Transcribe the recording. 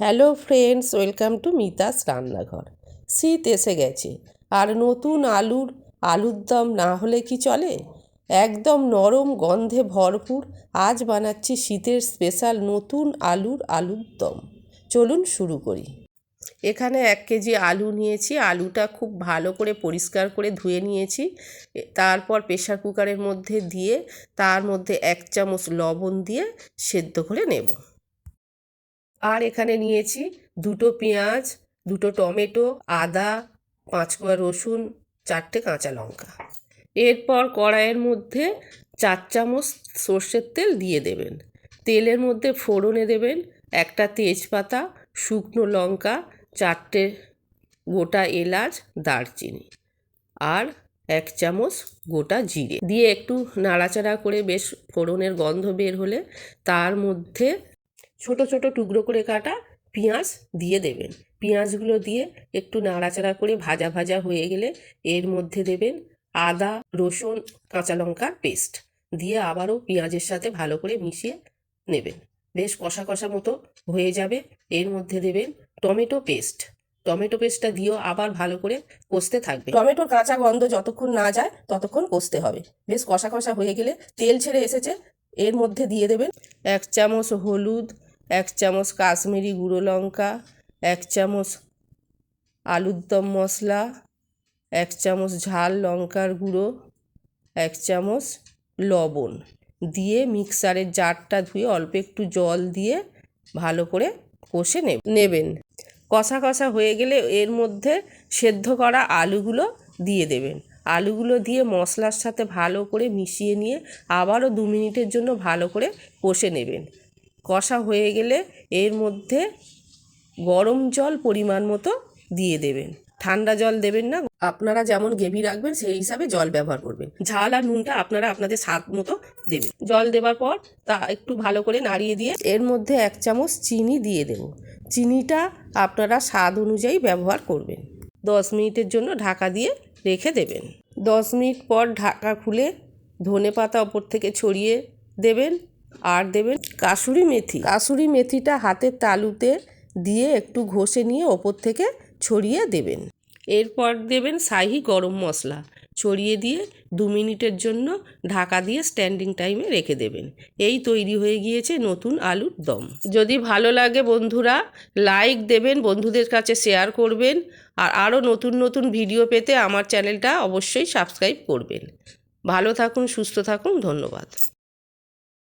Hello friends, welcome to Mita's রান্নাঘর। শীত এসে গেছে। আর নতুন আলুর আলুর দম না হলে কি চলে? একদম নরম গন্ধে ভরপুর, আজ বানাচ্ছি শীতের স্পেশাল নতুন আলুর আলুর দম। চলুন শুরু করি। এখানে এক কেজি আলু নিয়েছি। আলুটা খুব ভালো করে পরিষ্কার করে ধুয়ে নিয়েছি। তারপর প্রেশার কুকারের মধ্যে দিয়ে, তার মধ্যে এক চামচ লবণ দিয়ে সেদ্ধ করে নেব। আর এখানে নিয়েছি দুটো পেঁয়াজ, দুটো টমেটো, আদা, পাঁচ কোয়া রসুন, চারটে কাঁচা লঙ্কা। এরপর কড়াইয়ের মধ্যে চার চামচ সর্ষের তেল দিয়ে দেবেন। তেলের মধ্যে ফোড়নে দেবেন একটা তেজপাতা, শুকনো লঙ্কা, চারটে গোটা এলাচ, দারচিনি আর এক চামচ গোটা জিরে। দিয়ে একটু নাড়াচাড়া করে বেশ ফোড়নের গন্ধ বের হলে তার মধ্যে ছোট ছোট টুকরো করে কাটা পেঁয়াজ দিয়ে দেবেন। পেঁয়াজগুলো দিয়ে একটু নাড়াচাড়া করে ভাজা ভাজা হয়ে গেলে এর মধ্যে দেবেন আদা, রসুন, কাঁচা লঙ্কার পেস্ট দিয়ে আবারও পেঁয়াজের সাথে ভালো করে মিশিয়ে নেবেন। বেশ কষা কষা মতো হয়ে যাবে। এর মধ্যে দেবেন টমেটো পেস্ট। টমেটো পেস্টটা দিয়েও আবার ভালো করে কষতে থাকবে টমেটোর কাঁচা গন্ধ যতক্ষণ না যায় ততক্ষণ কষতে হবে। বেশ কষা কষা হয়ে গেলে তেল ছেড়ে এসেছে। এর মধ্যে দিয়ে দেবেন এক চামচ হলুদ এক চামচ কাশ্মীরি গুঁড়ো লঙ্কা, এক চামচ আলুর দম মশলা, এক চামচ ঝাল লঙ্কার গুঁড়ো, এক চামচ লবণ দিয়ে মিক্সারের জারটা ধুয়ে অল্প একটু জল দিয়ে ভালো করে কষে নেবেন। কষা কষা হয়ে গেলে এর মধ্যে সেদ্ধ করা আলুগুলো দিয়ে দেবেন। আলুগুলো দিয়ে মশলার সাথে ভালো করে মিশিয়ে নিয়ে আবারও দু মিনিটের জন্য ভালো করে কষে নেবেন। কষা হয়ে গেলে এর মধ্যে গরম জল পরিমাণ মতো দিয়ে দেবেন। ঠান্ডা জল দেবেন না। আপনারা যেমন গ্রেভি রাখবেন, সেই হিসাবে জল ব্যবহার করবেন। ঝাল আর নুনটা আপনারা আপনাদের স্বাদ মতো দেবেন। জল দেওয়ার পর তা একটু ভালো করে নাড়িয়ে দিয়ে এর মধ্যে এক চামচ চিনি দিয়ে দেব। চিনিটা আপনারা স্বাদ অনুযায়ী ব্যবহার করবেন। দশ মিনিটের জন্য ঢাকা দিয়ে রেখে দেবেন। দশ মিনিট পর ঢাকা খুলে ধনে পাতা ওপর থেকে ছড়িয়ে দেবেন। আর দেবেন কাসুরি মেথি। কাসুরি মেথিটা হাতের তালুতে দিয়ে একটু ঘষে নিয়ে ওপর থেকে ছড়িয়ে দেবেন। এরপর দেবেন শাহি গরম মশলা। ছড়িয়ে দিয়ে দু মিনিটের জন্য ঢাকা দিয়ে স্ট্যান্ডিং টাইমে রেখে দেবেন। এই তৈরি হয়ে গিয়েছে নতুন আলুর দম। যদি ভালো লাগে বন্ধুরা লাইক দেবেন, বন্ধুদের কাছে শেয়ার করবেন, আর আরও নতুন নতুন ভিডিও পেতে আমার চ্যানেলটা অবশ্যই সাবস্ক্রাইব করবেন। ভালো থাকুন, সুস্থ থাকুন, ধন্যবাদ।